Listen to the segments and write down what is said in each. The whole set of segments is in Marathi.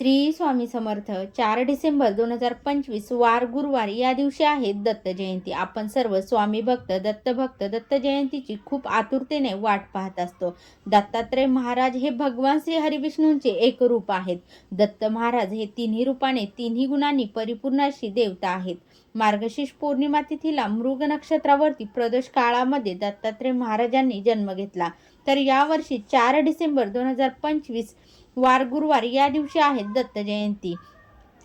श्री स्वामी समर्थ चार डिसेंबर दोन हजार पंचवीस वार गुरुवार या दिवशी आहे दत्त जयंती. आपण सर्व स्वामी भक्त दत्त भक्त दत्त जयंतीची खूप आतुरतेने वाट पाहत असतो. दत्तात्रय महाराज हे भगवान श्री हरिविष्णूंचे एक रूप आहेत. दत्त महाराज हे तिन्ही रूपाने तिन्ही गुणांनी परिपूर्ण अशी देवता आहेत. मार्गशीर्ष पौर्णिमा तिथीला मृग नक्षत्रावरती प्रदोष काळामध्ये दत्तात्रय महाराजांनी जन्म घेतला. तर यावर्षी चार डिसेंबर दोन हजार पंचवीस वार गुरुवार या दिवशी आहे दत्त जयंती.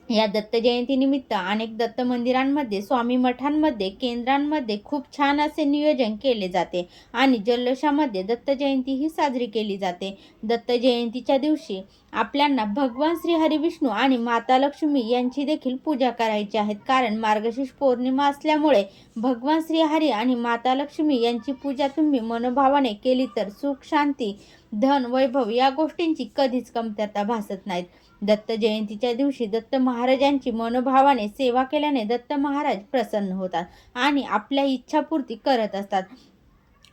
या दत्त जयंतीनिमित्त अनेक दत्त मंदिरांमध्ये स्वामी मठांमध्ये केंद्रांमध्ये खूप छान असे नियोजन केले जाते आणि जल्लोषामध्ये दत्त जयंती ही साजरी केली जाते. दत्त जयंतीच्या दिवशी आपल्यांना भगवान श्री हरिविष्णू आणि माता लक्ष्मी यांची देखील पूजा करायची आहेत कारण मार्गशीर्ष पौर्णिमा असल्यामुळे भगवान श्री हरी आणि माता लक्ष्मी यांची पूजा तुम्ही मनोभावाने केली तर सुख शांती धन वैभव या गोष्टींची कधीच कमतरता भासत नाहीत. दत्त जयंतीच्या दिवशी दत्त महाराजांची मनोभावाने सेवा केल्याने दत्त महाराज प्रसन्न होतात आणि आपल्या इच्छापूर्ती करत असतात.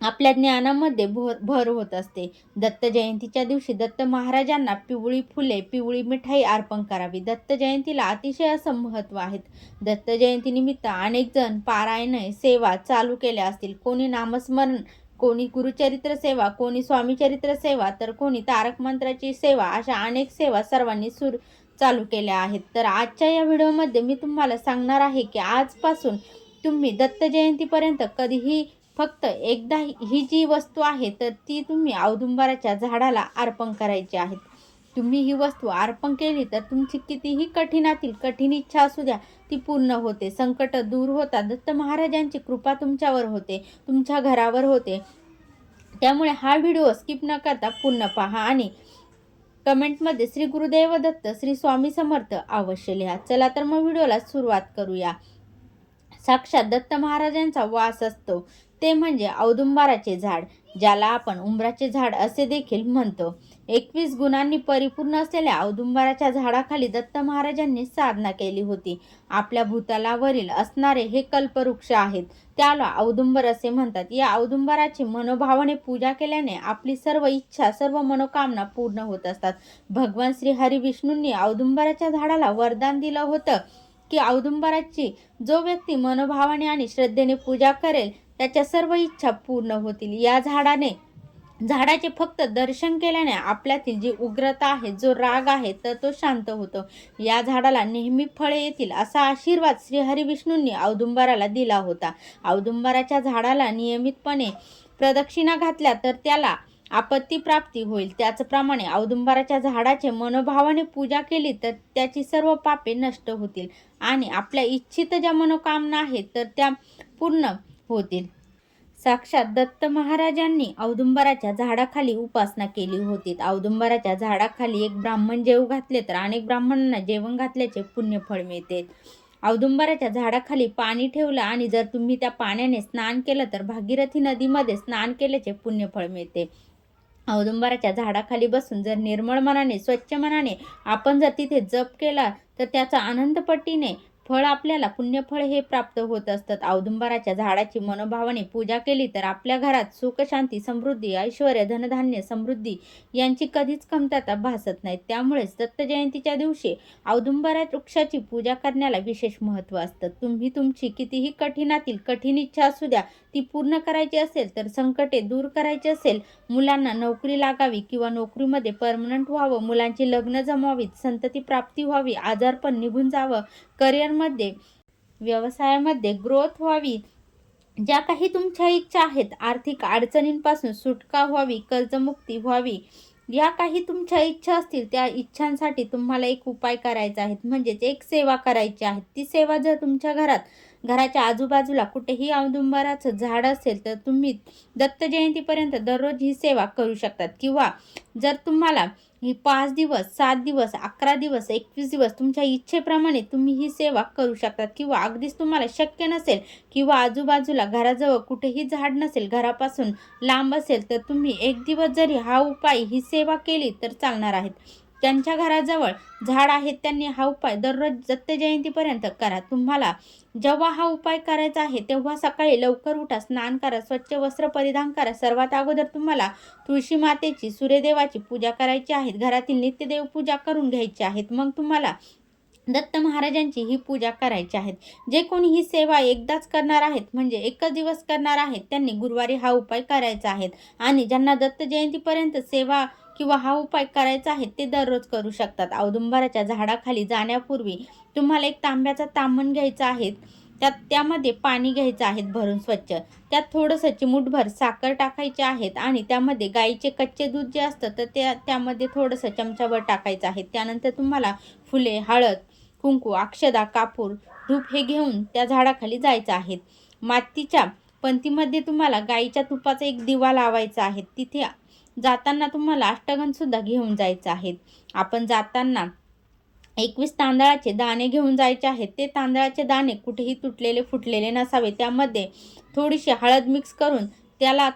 आपल्या ज्ञानामध्ये भर भर होत असते. दत्त जयंतीच्या दिवशी दत्त महाराजांना पिवळी फुले पिवळी मिठाई अर्पण करावी. दत्त जयंतीला अतिशय असं महत्त्व आहेत. दत्त जयंतीनिमित्त अनेक जण पारायण सेवा चालू केल्या असतील. कोणी नामस्मरण कोणी गुरुचरित्र सेवा कोणी स्वामीचरित्र सेवा तर कोणी तारक मंत्राची सेवा अशा अनेक सेवा सर्वांनी सुरू चालू केल्या आहेत. तर आजच्या या व्हिडिओमध्ये मी तुम्हाला सांगणार आहे की आजपासून तुम्ही दत्त जयंतीपर्यंत कधीही फक्त एकदा ही जी वस्तू आहे तर ती तुम्ही औदुंबराच्या झाडाला अर्पण करायची आहेत तुम्ही ही वस्तू अर्पण केली तर तुमची कितीही कठीणातील कठीण इच्छा असू द्या ती पूर्ण होते. संकट दूर होतात. दत्त महाराजांची कृपा तुमच्यावर होते तुमच्या घरावर होते. त्यामुळे हा व्हिडिओ स्किप न करता पूर्ण पहा आणि कमेंटमध्ये श्री गुरुदेव दत्त श्री स्वामी समर्थ अवश्य लिहा. चला तर मग व्हिडिओला सुरुवात करूया. साक्षात दत्त महाराजांचा वास असतो. ते म्हणजे औदुंबाराचे झाड. ज्याला आपण उंबराचे झाड असे देखील म्हणतो. एकवीस गुणांनी परिपूर्ण असलेल्या औदुंबराच्या झाडाखाली दत्त महाराजांनी साधना केली होती. आपल्या भूतलावरील असणारे हे कल्पवृक्ष आहेत. त्याला औदुंबर असे म्हणतात. या औदुंबराची मनोभावाने पूजा केल्याने आपली सर्व इच्छा सर्व मनोकामना पूर्ण होत असतात. भगवान श्री हरी विष्णूंनी औदुंबराच्या झाडाला वरदान दिलं होतं की औदुंबराची जो व्यक्ती मनोभावाने आणि श्रद्धेने पूजा करेल त्याच्या सर्व इच्छा पूर्ण होतील. या झाडाने झाडाचे फक्त दर्शन केल्याने आपल्यातील जी उग्रता आहे जो राग आहे तर तो शांत होतो. या झाडाला नेहमी फळे येतील असा आशीर्वाद श्रीहरी विष्णूंनी औदुंबराला दिला होता. औदुंबराच्या झाडाला नियमितपणे प्रदक्षिणा घातल्या तर त्याला आपत्ती प्राप्ती होईल. त्याचप्रमाणे औदुंबराच्या झाडाचे मनोभावाने पूजा केली तर त्याची सर्व पापे नष्ट होतील. आणि आपल्या इच्छित ज्या मनोकामना आहेत तर त्या पूर्ण होतील. साक्षात दत्त महाराजांनी औदुंबराच्या झाडाखाली उपासना केली होती. औदुंबराच्या झाडाखाली एक ब्राह्मण जेव घातले तर अनेक ब्राह्मणांना जेवण घातल्याचे पुण्यफळ मिळते. औदुंबराच्या झाडाखाली पाणी ठेवलं आणि जर तुम्ही त्या पाण्याने स्नान केलं तर भागीरथी नदीमध्ये स्नान केल्याचे पुण्यफळ मिळते. औदुंबराच्या झाडाखाली बसून जर निर्मळ मनाने स्वच्छ मनाने आपण जर तिथे जप केला तर त्याचा आनंदपट्टीने फळ आपल्याला पुण्यफळ हे प्राप्त होत असतात. औदुंबराच्या झाडाची मनोभावाने पूजा केली तर आपल्या घरात सुख शांती समृद्धी ऐश्वर धनधान्य समृद्धी यांची कधीच कमतरता भासत नाही. त्यामुळेच दत्त जयंतीच्या दिवशी औदुंबरा वृक्षाची पूजा करण्याला विशेष महत्त्व असतं. तुम्ही तुमची कितीही कठीणातील कठीण इच्छा असू द्या ती पूर्ण करायची असेल तर संकटे दूर करायची असेल. मुलांना नोकरी लागावी किंवा नोकरीमध्ये परमनंट व्हावं मुलांची लग्न जमावीत संतती प्राप्ती व्हावी आजारपण निघून जावं करिअरमध्ये व्यवसायामध्ये ग्रोथ व्हावी. ज्या काही तुमच्या इच्छा आहेत आर्थिक अडचणींपासून सुटका व्हावी कर्जमुक्ती व्हावी या काही तुमच्या इच्छा असतील त्या इच्छांसाठी तुम्हाला एक उपाय करायचा आहे. म्हणजेच एक सेवा करायची आहे. ती सेवा जर तुमच्या घरात घराच्या आजूबाजूला कुठेही औदुंबराचं झाड असेल तर तुम्ही दत्त जयंतीपर्यंत दररोज ही सेवा करू शकतात. किंवा जर तुम्हाला ही पाच दिवस सात दिवस अकरा दिवस एकवीस दिवस तुमच्या इच्छेप्रमाणे तुम्ही ही सेवा करू शकतात. किंवा अगदीच तुम्हाला शक्य नसेल किंवा आजूबाजूला घराजवळ कुठेही झाड नसेल घरापासून लांब असेल तर तुम्ही एक दिवस जरी हा उपाय ही सेवा केली तर चालणार आहेत. त्यांच्या घराजवळ झाड आहेत त्यांनी हा उपाय दररोज दत्त जयंतीपर्यंत करा. तुम्हाला जेव्हा हा उपाय करायचा आहे तेव्हा सकाळी लवकर उठा स्नान करा स्वच्छ वस्त्र परिधान करा. सर्वात अगोदर तुम्हाला तुळशी मातेची सूर्यदेवाची पूजा करायची आहे. घरातील नित्यदेव पूजा करून घ्यायची आहेत. मग तुम्हाला दत्त महाराजांची ही पूजा करायची आहे. जे कोणी ही सेवा एकदाच करणार आहेत म्हणजे एकच दिवस करणार आहेत त्यांनी गुरुवारी हा उपाय करायचा आहे. आणि ज्यांना दत्त जयंतीपर्यंत सेवा किंवा हा उपाय करायचा आहे ते दररोज करू शकतात. औदुंबराच्या झाडाखाली जाण्यापूर्वी तुम्हाला एक तांब्याचा तांबण घ्यायचा आहे. त्यात त्यामध्ये पाणी घ्यायचं आहे भरून स्वच्छ. त्यात थोडंसं चिमूटभर साखर टाकायचे आहेत आणि त्यामध्ये गाईचे कच्चे दूध जे असतं तर त्या त्यामध्ये थोडंसं चमचाभर टाकायचं आहे. त्यानंतर तुम्हाला फुले हळद कुंकू अक्षदा कापूर धूप हे घेऊन त्या झाडाखाली जायचं आहे. मातीच्या पंथीमध्ये तुम्हाला गाईच्या तुपाचा एक दिवा लावायचा आहे. तिथे जाताना तुम्हाला अष्टगंधसुद्धा घेऊन जायचं आहे आपण जाताना एकवीस तांदळाचे दाणे घेऊन जायचे आहेत. ते तांदळाचे दाणे कुठेही तुटलेले फुटलेले नसावे. त्यामध्ये थोडीशी हळद मिक्स करून त्याला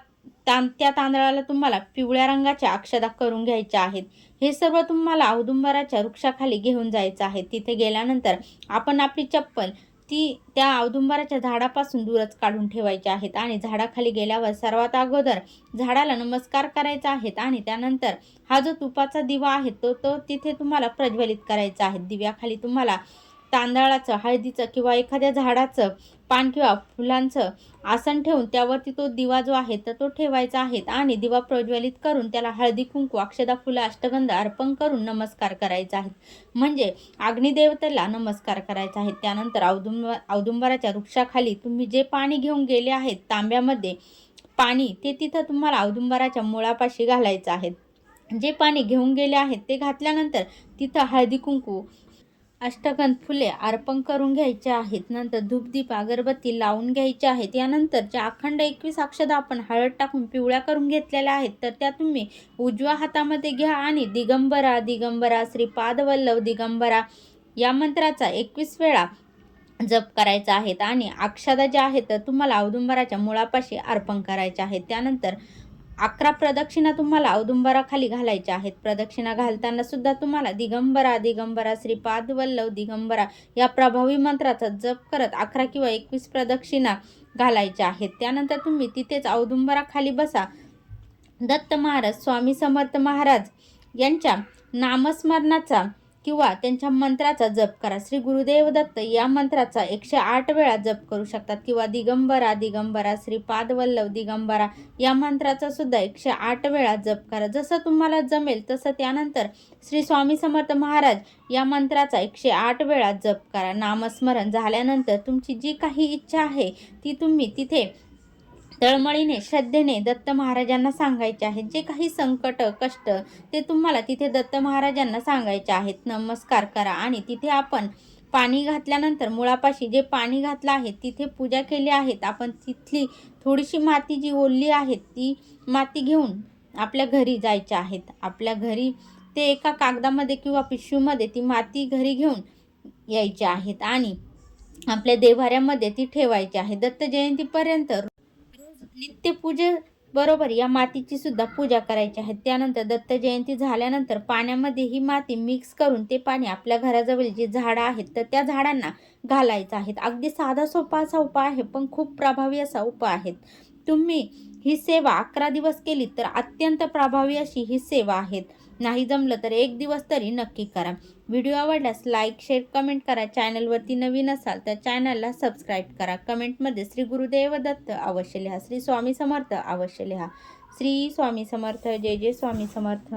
तां त्या तांदळाला तुम्हाला पिवळ्या रंगाच्या अक्षदा करून घ्यायच्या आहेत. हे सर्व तुम्हाला औदुंबराच्या वृक्षाखाली घेऊन जायचं आहे. तिथे गेल्यानंतर आपण आपली चप्पल ती त्या औदुंबराच्या झाडापासून दूरच काढून ठेवायची आहेत आणि झाडाखाली गेल्यावर सर्वात अगोदर झाडाला नमस्कार करायचा आहेत आणि त्यानंतर हा जो तुपाचा दिवा आहे तो तो तिथे तुम्हाला प्रज्वलित करायचा आहे. दिव्याखाली तुम्हाला तांदळाचं हळदीचं किंवा एखाद्या झाडाचं पान किंवा फुलांचं आसन ठेवून त्यावरती तो दिवा जो आहे तर तो ठेवायचा आहे. आणि दिवा प्रज्वलित करून त्याला हळदी कुंकू अक्षदा फुलं अष्टगंध अर्पण करून नमस्कार करायचा आहे. म्हणजे अग्निदेवतेला नमस्कार करायचा आहे. त्यानंतर औदुंब औदुंबराच्या वृक्षाखाली तुम्ही जे पाणी घेऊन गेले आहेत तांब्यामध्ये पाणी ते तिथं तुम्हाला औदुंबराच्या मुळापाशी घालायचं आहे. जे पाणी घेऊन गेले आहेत ते घातल्यानंतर तिथं हळदी कुंकू अष्टगंध फुले अर्पण करून घ्यायचे आहेत. नंतर धूपदीप अगरबत्ती लावून घ्यायचे आहेत. यानंतर ज्या अखंड एकवीस अक्षदा आपण हळद टाकून पिवळ्या करून घेतलेल्या आहेत तर त्या तुम्ही उजव्या हातामध्ये घ्या आणि दिगंबरा दिगंबरा श्री वल्लभ दिगंबरा या मंत्राचा एकवीस वेळा जप करायचा आहेत आणि अक्षदा ज्या आहेत तर तुम्हाला औदुंबराच्या मुळापाशी अर्पण करायच्या आहेत त्यानंतर अकरा प्रदक्षिणा तुम्हाला औदुंबराखाली घालायच्या आहेत. प्रदक्षिणा घालताना सुद्धा तुम्हाला दिगंबरा दिगंबरा श्रीपाद वल्लभ दिगंबरा या प्रभावी मंत्राचा जप करत अकरा किंवा एकवीस प्रदक्षिणा घालायच्या आहेत. त्यानंतर तुम्ही तिथेच औदुंबराखाली बसा. दत्त महाराज स्वामी समर्थ महाराज यांच्या नामस्मरणाचा किंवा त्यांच्या मंत्राचा जप करा. श्री गुरुदेव दत्त या मंत्राचा एकशे आठ वेळा जप करू शकतात. किंवा दिगंबरा दिगंबरा श्री पादवल्लव दिगंबरा या मंत्राचा सुद्धा एकशे आठ वेळा जप करा. जसं तुम्हाला जमेल तसं त्यानंतर श्री स्वामी समर्थ महाराज या मंत्राचा एकशे आठ वेळा जप करा. नामस्मरण झाल्यानंतर तुमची जी काही इच्छा आहे ती तुम्ही तिथे तळमळीने श्रद्धेने दत्त महाराजांना सांगायचे आहेत. जे काही संकट कष्ट ते तुम्हाला तिथे दत्त महाराजांना सांगायचे आहेत. नमस्कार करा आणि तिथे आपण पाणी घातल्यानंतर मुळापाशी जे पाणी घातलं आहे तिथे पूजा केली आहेत आपण तिथली थोडीशी माती जी ओलली आहे ती माती घेऊन आपल्या घरी जायचे आहेत. आपल्या घरी ते एका कागदामध्ये किंवा पिशवीमध्ये ती माती घरी घेऊन यायची आहेत आणि आपल्या देवाऱ्यामध्ये ती ठेवायची आहे. दत्त जयंतीपर्यंत नित्यपूजे बरोबर या मातीची सुद्धा पूजा करायची आहे. त्यानंतर दत्त जयंती झाल्यानंतर पाण्यामध्ये ही माती मिक्स करून ते पाणी आपल्या घराजवळ जी झाडं आहेत तर त्या झाडांना घालायचं आहेत अगदी साधा सोपा असा उपाय आहे पण खूप प्रभावी असा उपाय आहे. तुम्ही ही सेवा अकरा दिवस केली तर अत्यंत प्रभावी अशी ही सेवा आहेत. नाही जमलं तर एक दिवस तरी नक्की करा. व्हिडिओ आवडल्यास लाईक शेअर कमेंट करा. चॅनलवरती नवीन असाल तर चॅनलला सबस्क्राईब करा. कमेंटमध्ये श्री गुरुदेव दत्त अवश्य लिहा. श्री स्वामी समर्थ अवश्य लिहा. श्री स्वामी समर्थ. जय जय स्वामी समर्थ.